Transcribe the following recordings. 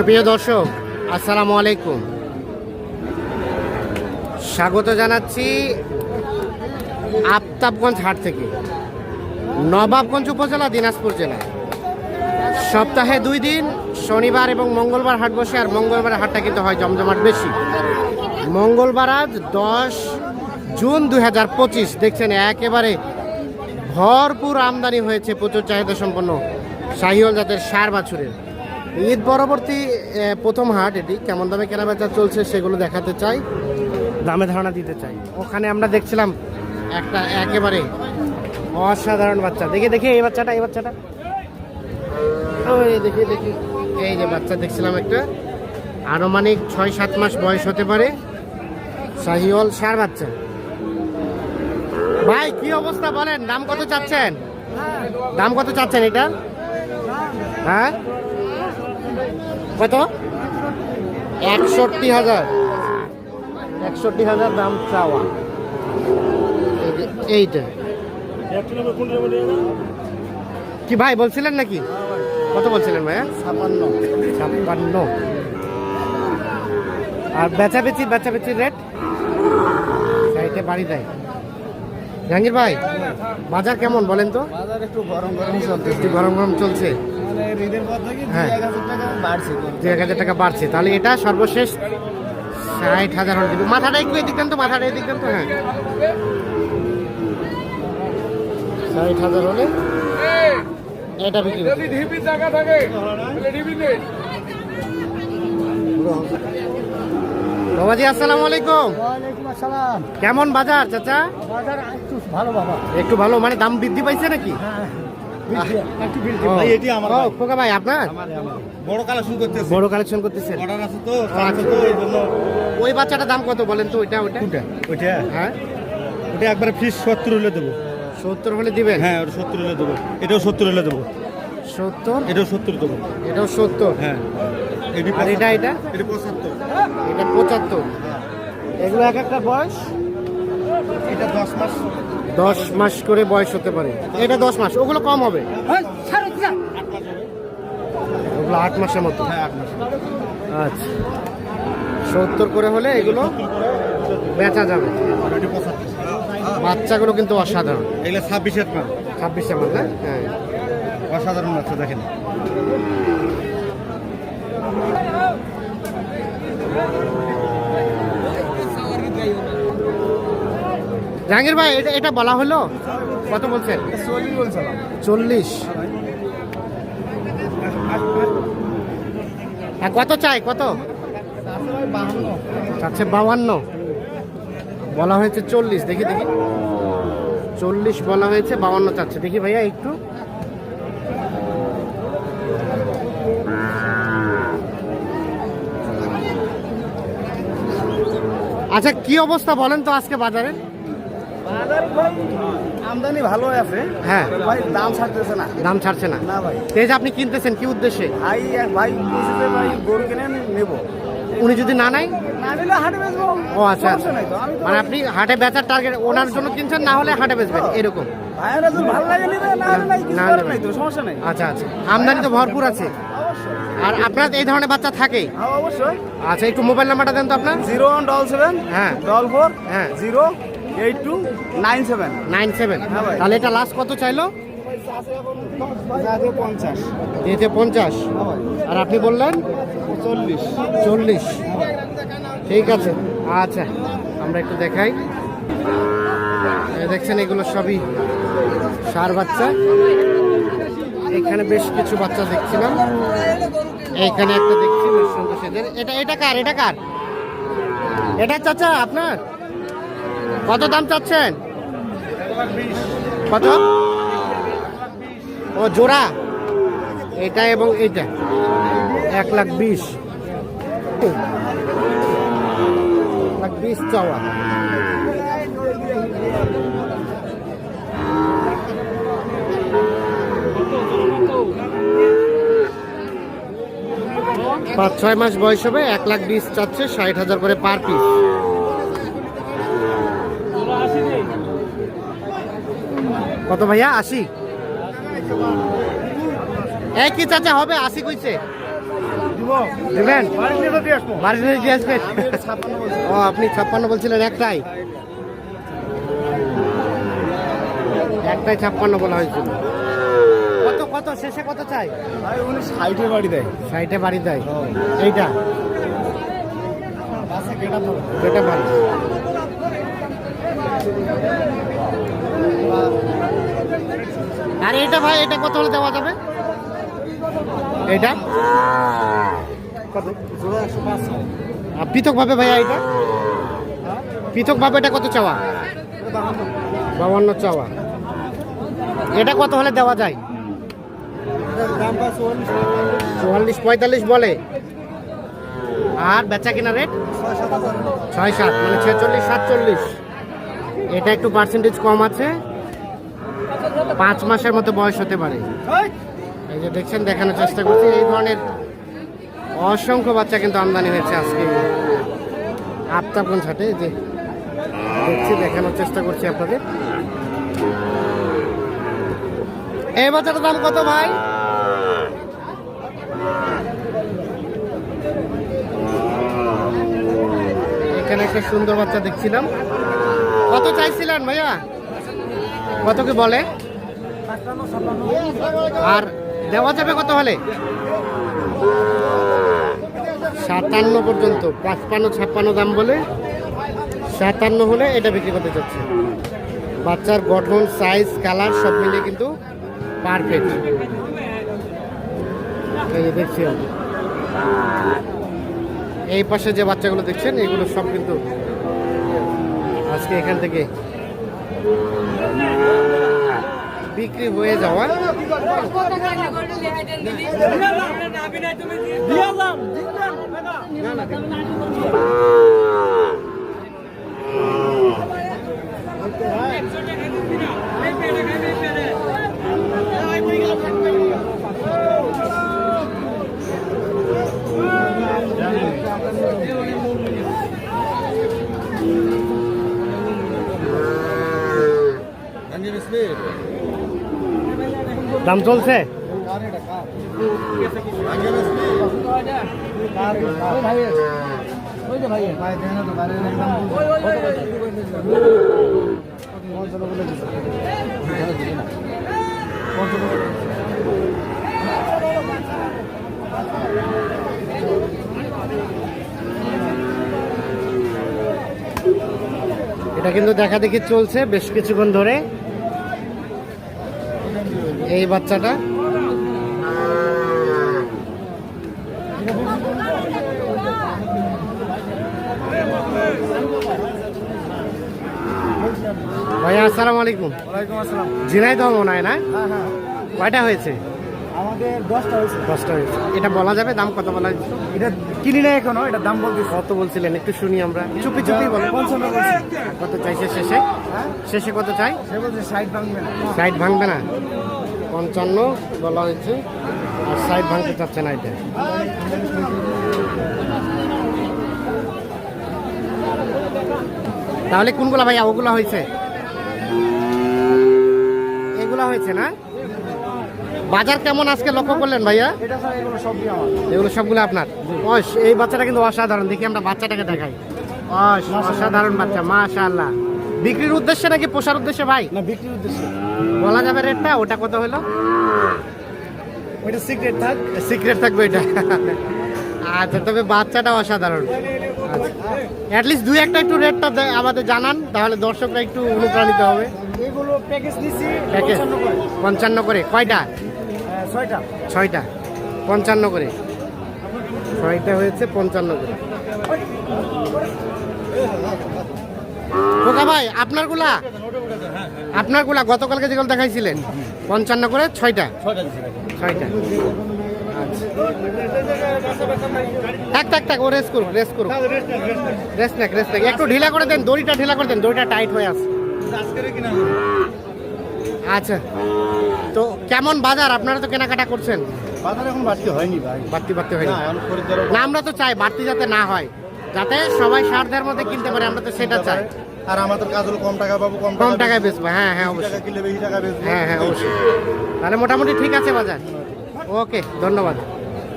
সুপ্রিয় দর্শক, আসসালামু আলাইকুম। স্বাগত জানাচ্ছি আফতাবগঞ্জ হাট থেকে, নবাবগঞ্জ উপজেলা, দিনাজপুর জেলা। সপ্তাহে দুই দিন, শনিবার এবং মঙ্গলবার হাট বসে, আর মঙ্গলবার হাটটা কিন্তু হয় জমজমাট বেশি। মঙ্গলবার আজ দশ জুন দুই হাজার পঁচিশ, দেখছেন একেবারে ভরপুর আমদানি হয়েছে প্রচুর চাহিদা সম্পন্ন শাহিওয়াল জাতের সার বাছুরের। ঈদ পরবর্তী প্রথম হাট এটি। কেমন দামে কেনাবেচা চলছে সেগুলো দেখাতে চাই। দামে ধারণা দিতে চাই। ওখানে আমরা দেখছিলাম একটা একেবারে অসাধারণ বাচ্চা। দেখে দেখে এই বাচ্চাটা এই বাচ্চাটা। ওই দেখি দেখি। এই যে বাচ্চা দেখছিলাম একটা। আনুমানিক ছয় সাত মাস বয়স হতে পারে। শাহিওয়াল সার বাচ্চা। ভাই কি অবস্থা বলেন? দাম কত চাচ্ছেন? দাম কত চাচ্ছেন এটা? হ্যাঁ? কত? একষট্টি হাজার। একষট্টি হাজার দাম চাওয়া। এই এইটা। কি ভাই বলছিলেন নাকি? কত বলছিলেন ভাইয়া? ছাপান্ন। ছাপ্পান্ন। আর বেচা বেচি বেচা বেচির রেট বাড়ি দেয়। জাহাঙ্গীর ভাই বাজার কেমন বলেন তো? বাজার একটু গরম গরম চলতেছে। একটু গরম গরম চলছে। হ্যাঁ। দুই এক হাজার টাকা বাড়ছে তাহলে এটা সর্বশেষ ষাট হাজার হলে দিবে। মাথাটা একটু এদিক দেন তো মাথাটা এদিক দেন তো হ্যাঁ। ষাট হাজার হলে এটা বিক্রি। বাবাজি আসসালামু আলাইকুম। আসসালাম। কেমন বাজার চাচা? বাজার একটু ভালো বাবা। একটু ভালো মানে দাম বৃদ্ধি পাইছে নাকি? হ্যাঁ ও, ভাই আপনার? বড় কালেকশন করতেছে। বড় কালেকশন অর্ডার আছে তো আছে তো এই জন্য। ওই বাচ্চাটার দাম কত বলেন তো ওইটা ওইটা? কোনটা ওইটা। হ্যাঁ। ওটা একবারে ফিস সত্তর হলে দেবো। সত্তর হলে দিবেন? হ্যাঁ ওটা সত্তর হলে দেবো। এটাও সত্তর হলে দেবো। সত্তর? এটাও সত্তর দেবো। এটাও সত্তর? হ্যাঁ। আর এটা এটা? এটা পঁচাত্তর। এটা পঁচাত্তর। এগুলো এক একটা বয়স? এটা দশ মাস। দশ মাস করে বয়স হতে পারে। এটা দশ মাস ওগুলো কম হবে। ওগুলো আট মাসের মতো। হ্যাঁ আচ্ছা। সত্তর করে হলে এগুলো বেচা যাবে। বাচ্চাগুলো কিন্তু অসাধারণ। এগুলো ছাব্বিশের মাল ছাব্বিশে মাস না হ্যাঁ? অসাধারণ বাচ্চা দেখেন। জাহাঙ্গীর ভাই এটা এটা বলা হলো? কত বলছেন? চল্লিশ হ্যাঁ কত চাই? কত? চাচ্ছে বাউান্ন বলা হয়েছে চল্লিশ। দেখি দেখি। চল্লিশ বলা হয়েছে বাউান্ন চাচ্ছে। দেখি ভাইয়া একটু। আচ্ছা কি অবস্থা বলেন তো আজকে বাজারে? আমদানি ভালো আছে। হ্যাঁ। ভাই দাম ছাড়তেছে না। দাম ছাড়ছে না। না ভাই। তেজ আপনি কিনতেছেন কি উদ্দেশ্যে? ভাই ভাই ভাই গরু কিনে নেব। উনি যদি না ও আচ্ছা। তো মানে আপনি হাটে বেচার টার্গেট ওনার জন্য কিনছেন না হলে হাটে বেচবেন এরকম? না না সমস্যা নাই। আচ্ছা আচ্ছা। আমদানি তো ভরপুর আছে। আর আপনার এই ধরনের বাচ্চা থাকেই হ্যাঁ অবশ্যই। আচ্ছা একটু মোবাইল নাম্বারটা দেন তো আপনার। জিরো ওয়ান ডবল সেভেন হ্যাঁ। ডবল ফোর হ্যাঁ। Zero eight two nine seven. Nine seven. হ্যাঁ তাহলে এটা লাস্ট কত চাইলো? পঞ্চাশ। দিতে পঞ্চাশ। আর আপনি বললেন? চল্লিশ। চল্লিশ। ঠিক আছে। আচ্ছা আমরা একটু দেখাই। দেখছেন এগুলো সবই সার বাচ্চা। এখানে বেশ কিছু বাচ্চা দেখছিলাম। এইখানে একটা দেখছি বেশ এটা এটা কার? এটা কার? এটা চাচা আপনার? কত দাম চাচ্ছেন? কত? ও, জোড়া? এটা এবং এটা এক লাখ বিশ। লাখ বিশ চাওয়া। পাঁচ ছয় মাস বয়স হবে এক লাখ বিশ চাচ্ছে ষাট হাজার করে পার পিস কত ভাইয়া? আশি? একই চাচা হবে? আশি কইছে। দিবেন? দিয়ে আসবেন ও আপনি ছাপ্পান্ন বলছিলেন একটাই। একটাই ছাপ্পান্ন বলা হয়েছিল। কত? শেষে কত চাই? উনি সাইডে বাড়ি দেয়। সাইডে বাড়ি দেয়। এইটা? এটা ভালো আর এটা ভাই এটা কত হলে দেওয়া যাবে? এটা কত? পৃথক ভাবে ভাইয়া এটা পৃথক ভাবে এটা কত চাওয়া? বাবান্ন চাওয়া। এটা কত হলে দেওয়া যায়? চুয়াল্লিশ পঁয়তাল্লিশ বলে। আর বেচা কিনা রেট ছয় সাত মানে ছেচল্লিশ, সাতচল্লিশ। এটা একটু পার্সেন্টেজ কম আছে। পাঁচ মাসের মতো বয়স হতে পারে। এই যে দেখছেন, দেখানোর চেষ্টা করছি। এই ধরনের অসংখ্য বাচ্চা কিন্তু আমদানি হয়েছে আজকে। আফতাবগঞ্জ হাটে যে দেখছি, দেখানোর চেষ্টা করছি আপনাদের। এই বাচ্চাটার দাম কত ভাই? এখানে একটা সুন্দর বাচ্চা দেখছিলাম। কত চাইছিলেন ভাইয়া? কত কি বলে? আর দেওয়া যাবে কত হলে? সাতান্ন পর্যন্ত, পাঁচপান্ন, ছাপ্পান্ন দাম বলে সাতান্ন হলে এটা বিক্রি করতে চাচ্ছে। বাচ্চার গঠন সাইজ কালার সব মিলিয়ে কিন্তু পারফেক্ট দেখছি আমি। এই পাশে যে বাচ্চাগুলো দেখছেন এগুলো সব কিন্তু আজকে এখান থেকে বিক্রি হয়ে যাওয়া দাম চলছে? এটা কিন্তু দেখা দেখি চলছে বেশ কিছুক্ষণ ধরে। এই বাচ্চাটা। ভাইয়া আসসালামু আলাইকুম। ওয়ালাইকুম আসসালাম। ঝিনাইদহ মনে হয় না? হ্যাঁ হ্যাঁ। কয়টা হয়েছে? আমাদের দশটা হয়েছে। দশটা হয়েছে। এটা বলা যাবে? দাম কত বলা হয়েছে? এটা কিনি না এখনও এটা দাম বলতে কত বলছিলেন? একটু শুনি আমরা। চুপি চুপি বলো। পঞ্চান্ন কত চাইছে শেষে হ্যাঁ? শেষে কত চাই? সে বলছে সাইড ভাঙবে না। সাইড ভাঙবে না? পঞ্চান্ন বলা হয়েছে। আর সাইড ভাঙতে চাচ্ছে না এটা। তাহলে কোনগুলা ভাইয়া? ওগুলা হয়েছে? এগুলা হয়েছে না? বাজার কেমন আজকে লক্ষ্য করলেন ভাইয়া? এগুলো সবগুলো আপনার? এই বাচ্চাটা কিন্তু অসাধারণ। দেখি আমরা বাচ্চাটাকে দেখাই। অস অসাধারণ বাচ্চা মাশাআল্লাহ। বিক্রির উদ্দেশ্যে নাকি পোষার উদ্দেশ্যে ভাই? না বিক্রির উদ্দেশ্যে। বলা যাবে রেটটা? ওটা কত হলো? ওইটা সিক্রেট থাক। সিক্রেট থাকবে এটা আচ্ছা তবে বাচ্চাটা অসাধারণ। অ্যাটলিস্ট দুই একটা একটু রেটটা আমাদের জানান তাহলে দর্শকরা একটু অনুপ্রাণিত হবে। এগুলো প্যাকেজ নিছি পঞ্চান্ন করে। কয়টা? ছয়টা? ছয়টা। পঞ্চান্ন করে। ছয়টা হয়েছে পঞ্চান্ন করে। খোকা ভাই আপনারগুলা? আপনারগুলা গতকালকে যেগুলো দেখাইছিলেন পঞ্চান্ন করে ছয়টা? ছয়টা। ছয়টা। থাক থাক থাক ও রেস করুক রেস করুক। রেস নাক রেস নাক। একটু ঢিলা করে দেন দড়িটা ঢিলা করে দেন দড়িটা টাইট হয়ে আছে। আচ্ছা। তো কেমন বাজার? আপনারা তো কেনাকাটা করছেন। বাজার এখন বাড়তি হয়নি ভাই। বাড়তি বাড়তি হয়নি। না আমরা তো চাই বাড়তি যাতে না হয় যাতে সবাই সারদের মধ্যে কিনতে পারে আমরা তো সেটা চাই। আর আমাদের কাজ হলো কম টাকা পাবো কম কম টাকায় বেচবো। হ্যাঁ হ্যাঁ অবশ্যই। কিনলে বেশি টাকা বেচবো। হ্যাঁ হ্যাঁ অবশ্যই। তাহলে মোটামুটি ঠিক আছে বাজার। ওকে ধন্যবাদ।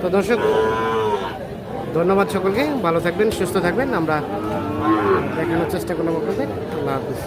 তো দর্শক ধন্যবাদ সকলকে। ভালো থাকবেন সুস্থ থাকবেন। আমরা দেখানোর চেষ্টা করলাম আপনাদের। আল্লাহ হাফিজ।